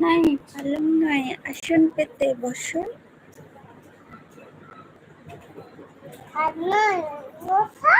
নাই পালং নয় আসন পেতে বসুন। আর মশা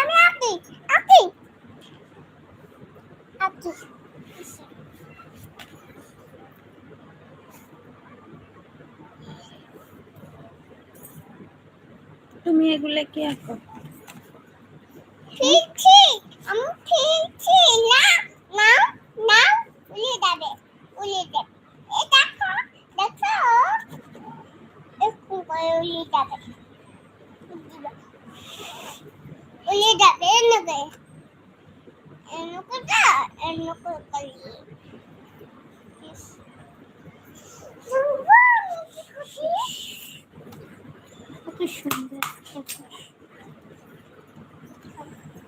আমি আঁকি আঁকি দিছি। তুমি এগুলা কি আঁকো ঠিক ঠিক না না না উলিয়ে যাবে উলিয়ে যাবে দেখো দেখো। একটু করে উলিয়ে যাবে উলিয়ে যাবে নেবে। এনুকো যা এনুকো করি কত সুন্দর দেখো। কি করছি আমরা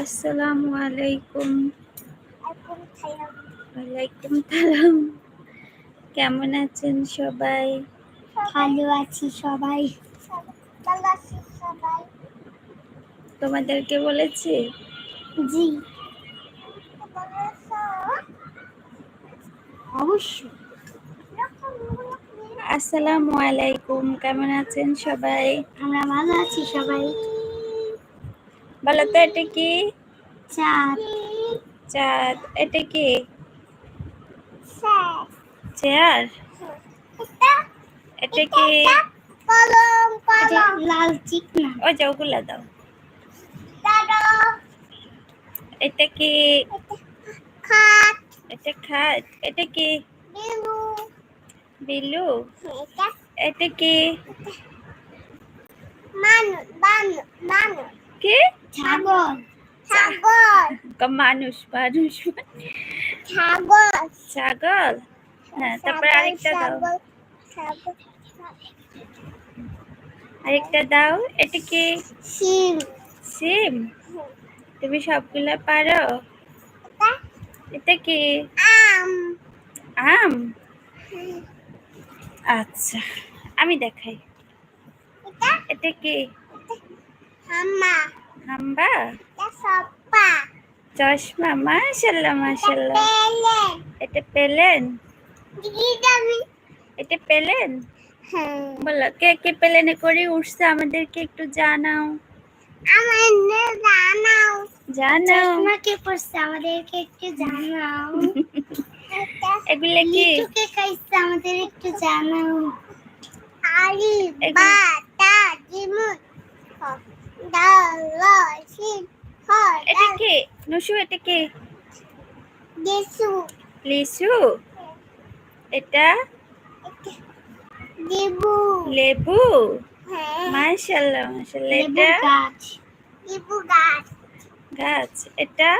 আসসালামু আলাইকুম। ওয়ালাইকুম সালাম। কেমন আছেন সবাই? ভালো আছি সবাই। ভালো আছি সবাই তোমাদেরকে বলেছি? জি ভালো আছো অবশ্যই আসসালামু আলাইকুম কেমন আছেন সবাই? আমরা ভালো আছি সবাই। বলো তো এটা কি? চাঁদ। চাঁদ এটা কি? চেয়ার? এটা এটা কি? কলম কলম। লাল চিকনা। ওই যে ওগুলা দাও। এটা কি? খাট। এটা খাট এটা কি? বিলু। বিলু? এটা। কি? মানুষ কি? ছাগল। ছাগল। মানুষ মানুষ। ছাগল। ছাগল? হ্যাঁ তারপর আরেকটা দাও। আরেকটা দাও। এটা কি? সিম সিম তুমি সবগুলা পারো? এটা? এটা কি? আম। আম? আচ্ছা আমি দেখাই। এটা? কি? হামা হাম্বা চশমা মাশাল্লাহ মাশাল্লাহ এটা পেলেন? এটা পেলেন? হ্যাঁ। বলো কে কে পেলেনে করে উঠছে আমাদেরকে একটু জানাও। জানাও জানাও। চশমা কে পড়ছে আমাদেরকে একটু জানাও। এগুলা কি? লিচুকে খাইছে আমাদের একটু জানাও। আলি বা তা ডাল সিম হর এটা কি? নুসু এটা কি? গেসু লিসু এটা? লেবু। লেবু? হ্যাঁ। মাশাল্লাহ লেবু এটা? গাছ। লেবু গাছ। গাছ এটা।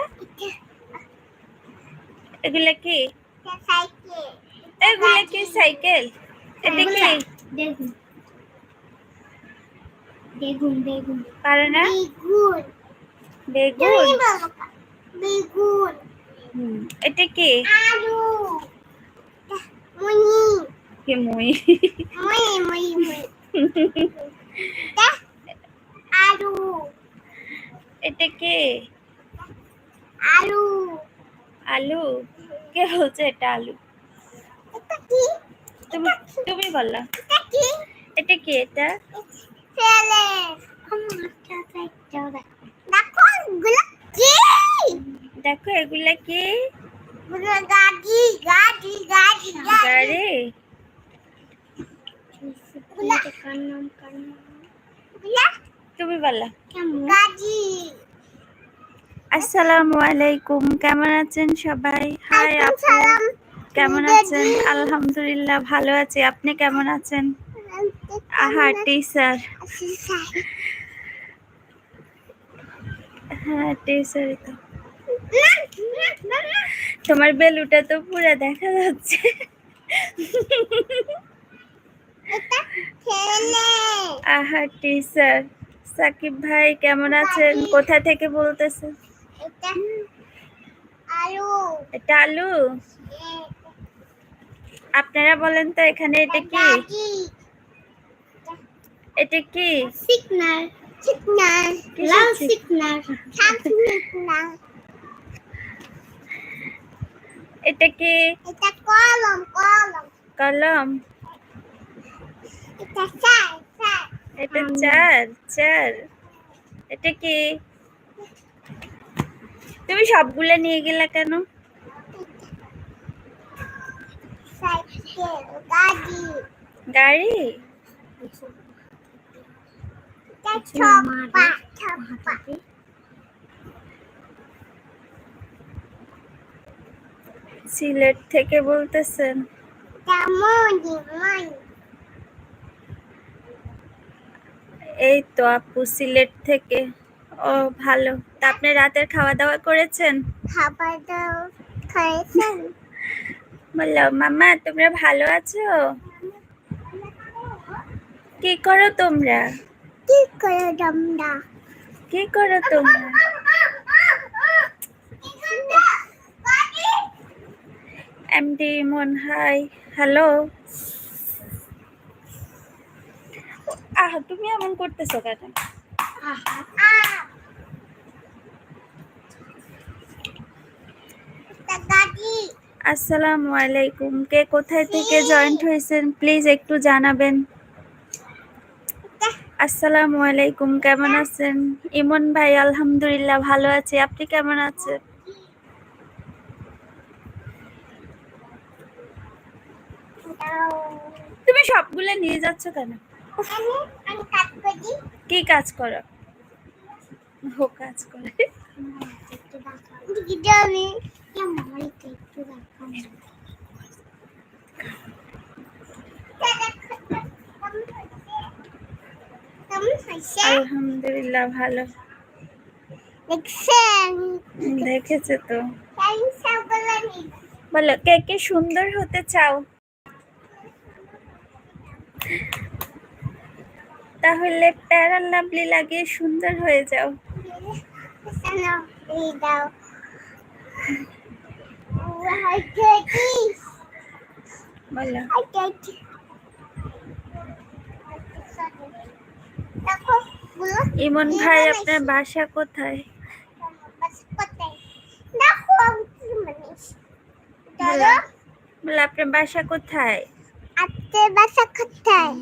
এগুলা কি? এগুলা কি সাইকেল? এটা কি? বেগুন বেগুন। বেগুন পারে না? বেগুন। বেগুন? তুমি বলো কা? বেগুন। এটা কি? আলু। কি মুই আলু। এটা কি? আলু। আলু? কে বলছে এটা আলু। তুমি তুমি বললা এটা কি? এটা দেখো। এগুলা কি? গাড়ি গাড়ি গাড়ি গাড়ি। তুমি বললা গাড়ি। আসসালামু আলাইকুম কেমন আছেন সবাই? হাই আপু। কেমন আছেন? আলহামদুলিল্লাহ ভালো আছি। আপনি কেমন আছেন? আহা টিচার হ্যাঁ টিচার তো। তোমার বেলুটা তো পুরো দেখা যাচ্ছে। আহা টিচার সাকিব ভাই কেমন আছেন? কোথা থেকে বলতেছেন? আলু। এটা আলু? আপনারা বলেন তো এখানে এটা কি? এটা কি? লাল এটা কি? এটা কলম কলম। কলম? এটা চাই চাই এটা চার চার। এটা কি? তুমি সবগুলো নিয়ে গেলে কেন? সিলেট থেকে বলতেছেন। এই তো আপু সিলেট থেকে। ও, ভালো। তা আপনি রাতের খাওয়া দাওয়া করেছেন? খাবার দাও খাইছেন বলল মামা তোমরা ভালো আছো? কি করো তোমরা? কি করে দমদা কি করো তোমরা? এমডি মন হাই হ্যালো? আহ তুমি এমন করতেছো কেন? গাড়ি আসসালামু আলাইকুম। কে কোথায় থেকে জয়েন্ট হয়েছেন প্লিজ একটু জানাবেন। আসসালামু আলাইকুম কেমন আছেন? ইমন ভাই আলহামদুলিল্লাহ ভালো আছি। আপনি কেমন আছেন? তুমি সবগুলো নিয়ে যাচ্ছ কেন? কি কাজ করো? ও কাজ করে। আলহামদুলিল্লাহ ভালো। দেখেছে তো? বলো কে কে সুন্দর হতে চাও? তাহলে প্যারা লাভলি লাগিয়ে সুন্দর হয়ে যাও। Sana, ইমন ভাই আপনার বাসা কোথায়? আপনার বাসা কোথায়? আপনার বাসা কোথায়?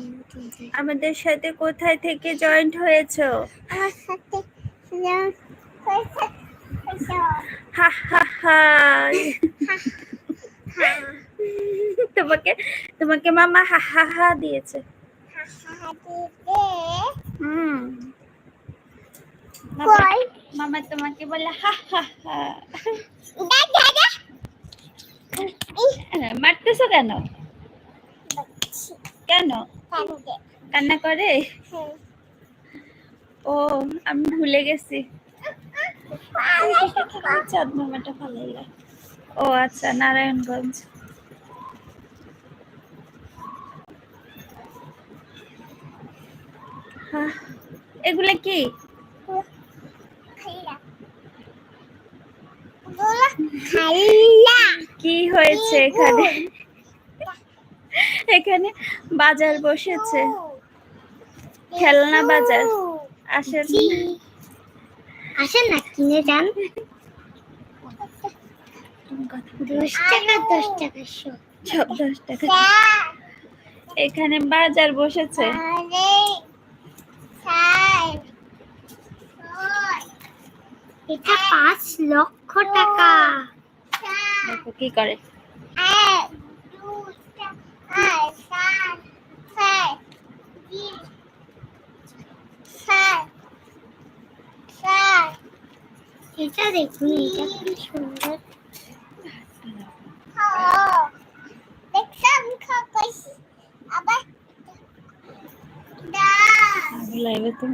আমাদের সাথে কোথায় থেকে জয়েন্ট হয়েছো? আমার সাথে তোমাকে তোমাকে মামা হা হা হা দিয়েছে। হুম। মামা তোমাকে বলে হা হা হা। দাদা মারতেছো কেন? কেন? কান্না করে। ও আমি ভুলে গেছি। ও আচ্ছা নারায়ণগঞ্জ। হ্যাঁ, এগুলা কি? কি হয়েছে এখানে? এখানে বাজার বসেছে। খেলনা বাজার। আসেন। আসেন না কিনে যান দশ টাকা দশ টাকা সব দশ টাকা। এখানে বাজার বসেছে। এটা পাঁচ লক্ষ টাকা। কি করে এক দুই চার সাত ছয় তিন চার চার এটা দেখুন এটা কি সুন্দর খাও দেখলাম খাওয়াইছি আবার দা লাইভে তো